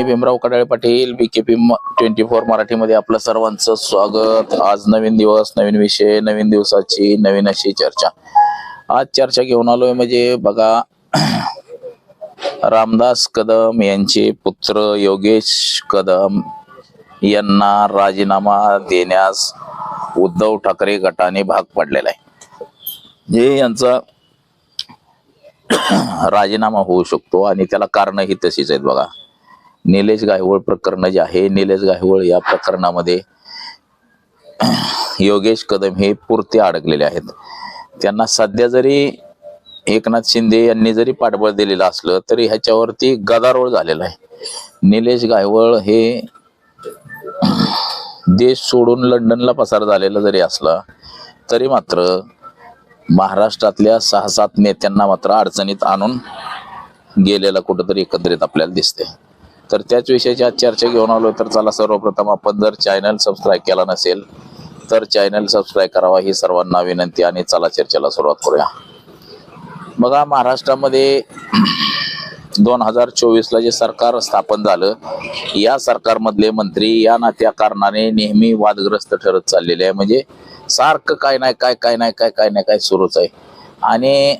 मी Bhimrao Kadale Patil B K P twenty four मराठीमध्ये आपलं सर्वांचं स्वागत. आज नवीन दिवस नवीन विषय नवीन दिवसाची नवीन अशी चर्चा. आज चर्चा घेऊन आलोय म्हणजे बघा रामदास कदम यांचे पुत्र योगेश कदम यांना राजीनामा देण्यास उद्धव ठाकरे गटाने भाग पडलेला आहे जे यांचा राजीनामा होऊ शकतो आणि त्याला कारण ही तशीच आहेत बघा. निलेश गायवळ प्रकरण जे आहे निलेश गायवळ या प्रकरणामध्ये योगेश कदम हे पुरते अडकलेले आहेत. त्यांना सध्या जरी एकनाथ शिंदे यांनी जरी पाठबळ दिलेलं असलं तरी ह्याच्यावरती गदारोळ झालेला आहे. निलेश गायवळ हे देश सोडून लंडनला पसार झालेला जरी असला तरी मात्र महाराष्ट्रातल्या सहा सात नेत्यांना मात्र अडचणीत आणून गेलेला कुठंतरी एकत्रित आपल्याला दिसते तर त्याच विषयाची आज चर्चा घेऊन आलो तर चला सर्वप्रथम आपण जर चॅनल सबस्क्राईब केला नसेल तर चॅनल सबस्क्राईब करावा ही सर्वांना विनंती आणि चला चर्चेला सुरुवात करूया. बघा महाराष्ट्रामध्ये दोन हजार चोवीसला जे सरकार स्थापन झालं या सरकारमधले मंत्री या नात्या कारणाने नेहमी वादग्रस्त ठरत चाललेले आहे. म्हणजे सारखं काय नाही काय काय नाही काय काय नाही काय सुरूच आहे. आणि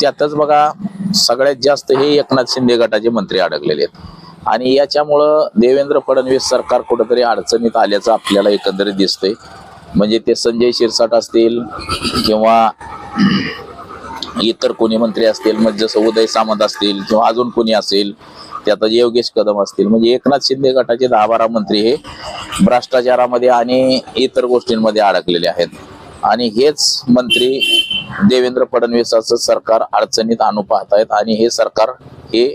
त्यातच बघा सगळ्यात जास्त हे एकनाथ शिंदे गटाचे मंत्री अडकलेले आहेत. आणि याच्यामुळं देवेंद्र फडणवीस सरकार कुठंतरी अडचणीत आल्याचं आपल्याला एकंदरीत दिसतंय. म्हणजे ते संजय शिरसाट असतील किंवा इतर कोणी मंत्री असतील म्हणजे जसं उदय सामंत असतील किंवा अजून कोणी असेल त्यात योगेश कदम असतील. म्हणजे एकनाथ शिंदे गटाचे दहा बारा मंत्री हे भ्रष्टाचारामध्ये आणि इतर गोष्टींमध्ये अडकलेले आहेत. आणि हेच मंत्री देवेंद्र फडणवीसाचं सरकार अडचणीत आणू पाहतायत आणि हे सरकार हे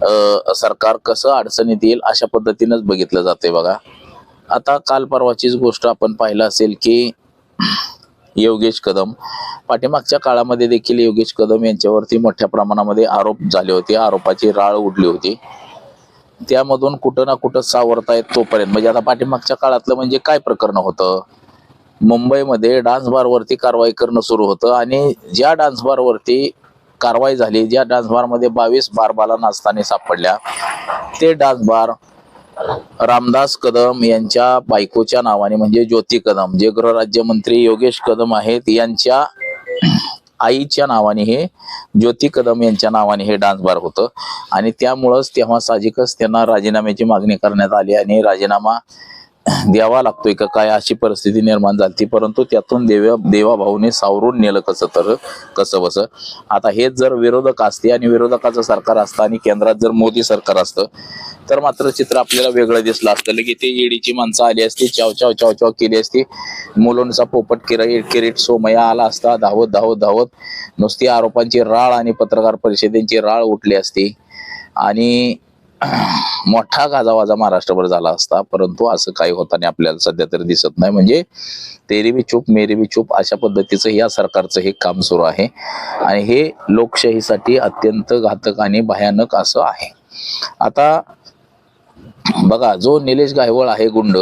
सरकार कसं अडचणीत येईल अशा पद्धतीनंच बघितलं जाते बघा. आता काल परवाचीच गोष्ट आपण पाहिलं असेल की योगेश कदम पाठीमागच्या काळामध्ये देखील योगेश कदम यांच्यावरती मोठ्या प्रमाणामध्ये आरोप झाले होते आरोपाची राळ उडली होती. त्यामधून कुठं ना कुठं सावरता येत तोपर्यंत म्हणजे आता पाठीमागच्या काळातलं म्हणजे काय प्रकरण होतं? मुंबईमध्ये डान्स बारवरती कारवाई करणं सुरू होतं आणि ज्या डान्स बारवरती कारवाई झाली. ज्या डान्स बारमध्ये बावीस बारबाला नाचताना सापडल्या ते डान्स बार रामदास कदम यांच्या बायकोच्या नावाने म्हणजे ज्योती कदम जे गृहराज्यमंत्री योगेश कदम आहेत यांच्या आईच्या नावाने हे ज्योती कदम यांच्या नावाने हे डान्स बार होतं. आणि त्यामुळंच तेव्हा साहजिकच त्यांना राजीनाम्याची मागणी करण्यात आली आणि राजीनामा द्यावा लागतोय का? काय अशी परिस्थिती निर्माण झाली परंतु त्यातून देवा देवाभाऊने सावरून नेलं कसं तर कसं बस? आता हेच जर विरोधक असते आणि विरोधकाचं सरकार असतं आणि केंद्रात जर मोदी सरकार असतं तर मात्र चित्र आपल्याला वेगळं दिसलं असतं. की ते ईडीची माणसं आली असती चाव चाव चाव चाव केली असती. मुलूंचा पोपट किरा किरीट सोमया आला असता धावत धावत धावत. नुसती आरोपांची राळ आणि पत्रकार परिषदेची राळ उठली असती. आणि मोठा गाजावाजा महाराष्ट्रभर झाला असता परंतु असं काही होताना आपल्याला सध्या तरी दिसत नाही. म्हणजे तेरी बी चूप मेरी बी चूप अशा पद्धतीचं या सरकारचं हे काम सुरू आहे. आणि हे लोकशाहीसाठी अत्यंत घातक आणि भयानक असं आहे. आता बघा जो निलेश गायवळ आहे गुंड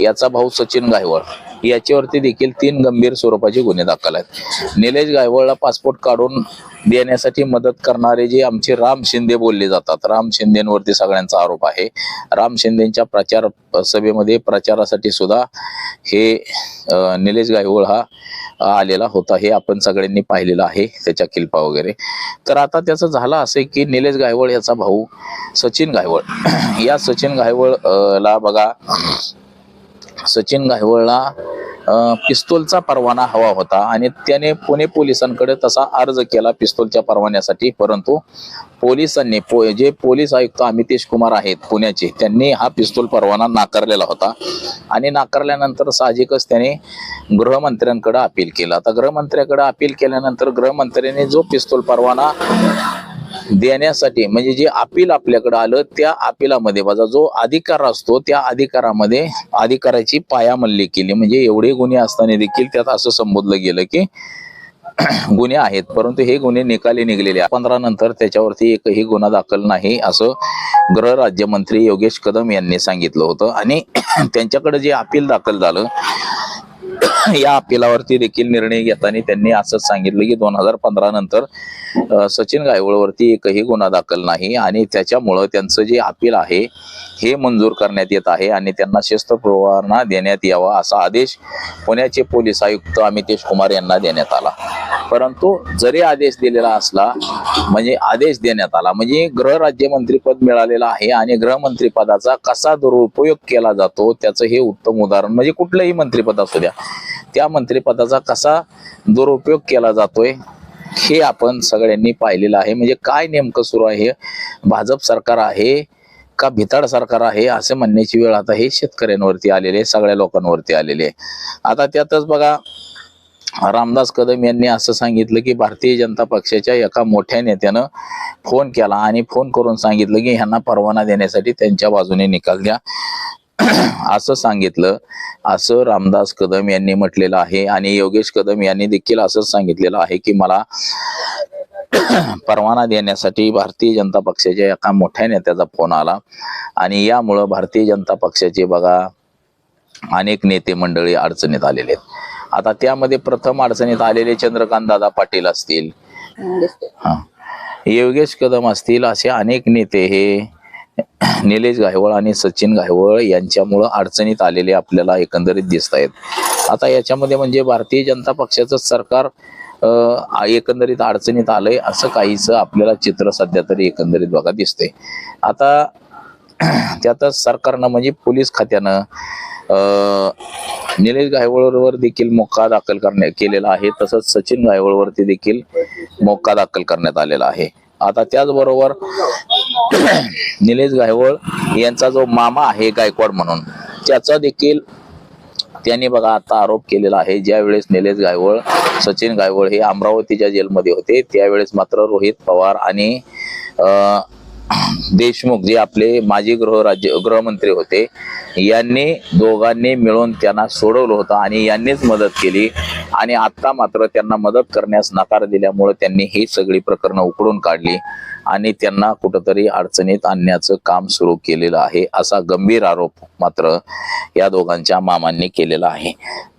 याचा भाऊ सचिन गायवळ याच्यावरती देखील तीन गंभीर स्वरूपाचे गुन्हे दाखल आहेत. निलेश गायवळला पासपोर्ट काढून देण्यासाठी मदत करणारे जे आमचे राम शिंदे बोलले जातात राम शिंदेवरती सगळ्यांचा आरोप आहे. राम शिंदेच्या प्रचार सभेमध्ये प्रचारासाठी सुद्धा हे निलेश गायवळ हा आलेला होता. हे आपण सगळ्यांनी पाहिलेलं आहे त्याच्या किल्पा वगैरे. तर आता त्याचं झालं असे की निलेश गायवळ याचा भाऊ सचिन गायवळ. या सचिन गायवळ ला बघा सचिन गायवळला पिस्तूलचा परवाना हवा होता आणि त्याने पुणे पोलिसांकडे तसा अर्ज केला पिस्तूलच्या परवान्यासाठी. परंतु पोलिसांनी पो जे पोलीस आयुक्त अमितेश कुमार आहेत पुण्याचे त्यांनी हा पिस्तूल परवाना नाकारलेला होता. आणि नाकारल्यानंतर साहजिकच त्याने गृहमंत्र्यांकडे अपील केलं. आता गृहमंत्र्याकडे अपील केल्यानंतर गृहमंत्र्यांनी जो पिस्तूल परवाना देण्यासाठी म्हणजे जे अपील आपल्याकडे आलं त्या अपिलामध्ये माझा जो अधिकार असतो त्या अधिकारामध्ये अधिकाराची पायामल्ली केली. म्हणजे एवढे गुन्हे असताना देखील त्यात असं संबोधलं गेलं की गुन्हे आहेत परंतु हे गुन्हे निकाली निघलेले पंधरा नंतर त्याच्यावरती एकही गुन्हा दाखल नाही असं गृह राज्यमंत्री योगेश कदम यांनी सांगितलं होतं. आणि त्यांच्याकडे जे अपील दाखल झालं या अपिलावरती देखील निर्णय घेताना त्यांनी असंच सांगितलं की दोन हजार पंधरा नंतर सचिन गायवळवरती एकही गुन्हा दाखल नाही आणि त्याच्यामुळं त्यांचं जे अपील आहे हे मंजूर करण्यात येत आहे आणि त्यांना शिस्त देण्यात यावा असा आदेश पुण्याचे पोलीस आयुक्त अमितेश कुमार यांना देण्यात आला. परंतु जरी आदेश दिलेला असला म्हणजे आदेश देण्यात आला म्हणजे गृह राज्यमंत्रीपद मिळालेलं आहे आणि गृहमंत्रीपदाचा कसा दुरुपयोग केला जातो त्याचं हे उत्तम उदाहरण म्हणजे कुठलंही मंत्रीपद असू द्या त्या मंत्रिपदाचा कसा दुरुपयोग केला जातोय हे आपण सगळ्यांनी पाहिलेलं आहे. म्हणजे काय नेमकं सुरू आहे? हे भाजप सरकार आहे का भिताड सरकार आहे असे म्हणण्याची वेळ आता हे शेतकऱ्यांवरती आलेले आहे सगळ्या लोकांवरती आलेले आहे. आता त्यातच बघा रामदास कदम यांनी असं सांगितलं की भारतीय जनता पक्षाच्या एका मोठ्या नेत्यानं फोन केला आणि फोन करून सांगितलं की ह्यांना परवाना देण्यासाठी त्यांच्या बाजूने निकाल द्या. असं सांगितलं. असं रामदास कदम यांनी म्हटलेलं आहे आणि योगेश कदम यांनी देखील असंच सांगितलेलं आहे की मला परवाना देण्यासाठी भारतीय जनता पक्षाच्या एका मोठ्या नेत्याचा फोन आला. आणि यामुळं भारतीय जनता पक्षाचे बघा अनेक नेते मंडळी अडचणीत आलेले आहेत. आता त्यामध्ये प्रथम अडचणीत आलेले चंद्रकांत दादा पाटील असतील. हा. योगेश कदम असतील असे अनेक नेते हे निलेश गायवळ आणि सचिन गायवळ यांच्यामुळं अडचणीत आलेले आपल्याला एकंदरीत दिसत आहेत आता याच्यामध्ये म्हणजे भारतीय जनता पक्षाचं सरकार एकंदरीत अडचणीत आलंय असं काहीच आपल्याला चित्र सध्या तरी एकंदरीत बघा दिसते आता त्यातच सरकारनं म्हणजे पोलीस खात्यानं अं, निलेश गायवळवर देखील मोक्का दाखल करण्यात केलेला आहे. तसंच सचिन गायवळवरती देखील मोक्का दाखल करण्यात आलेला आहे. आता त्याचबरोबर निलेश गायवळ यांचा जो मामा आहे गायकवाड म्हणून त्याचा देखील त्यांनी बघा आता आरोप केलेला आहे. ज्या वेळेस निलेश गायवळ सचिन गायवळ हे अमरावतीच्या जेलमध्ये होते त्यावेळेस मात्र रोहित पवार आणि देशमुख जे आपले माजी गृह राज्य गृहमंत्री होते यांनी दोघांनी मिळून त्यांना सोडवलं होतं आणि यांनीच मदत केली. आणि आता मात्र त्यांना मदत करण्यास नकार दिल्यामुळे त्यांनी ही सगळी प्रकरणं उकडून काढली. आणि त्यांना कुठंतरी अडचणीत आणण्याचं काम सुरू केलेलं आहे असा गंभीर आरोप मात्र या दोघांच्या मामांनी केलेला आहे.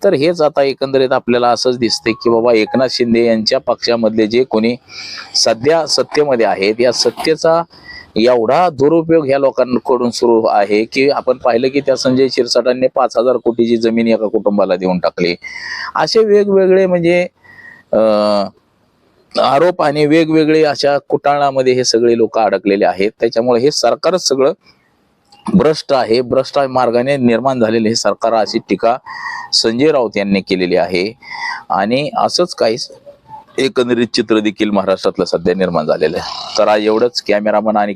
तर हेच आता एकंदरीत आपल्याला असंच दिसते की बाबा एकनाथ शिंदे यांच्या पक्षामधले जे कोणी सध्या सत्तेमध्ये आहेत या सत्तेचा एवढा दुरुपयोग ह्या लोकांकडून सुरू आहे की आपण पाहिलं की त्या संजय शिरसाटांनी पाच हजार कोटीची जमीन एका कुटुंबाला देऊन टाकली. असे वेगवेगळे म्हणजे अं, आरोप आणि वेगवेगळे अशा कुटाणामध्ये हे सगळे लोक अडकलेले आहेत. त्याच्यामुळे हे सरकारच सगळं भ्रष्ट आहे. भ्रष्ट मार्गाने निर्माण झालेले हे सरकार अशी टीका संजय राऊत यांनी केलेली आहे. आणि असंच काही एकंदरीत चित्र देखील महाराष्ट्रातलं सध्या निर्माण झालेलं आहे. तर आज एवढंच कॅमेरामन आणि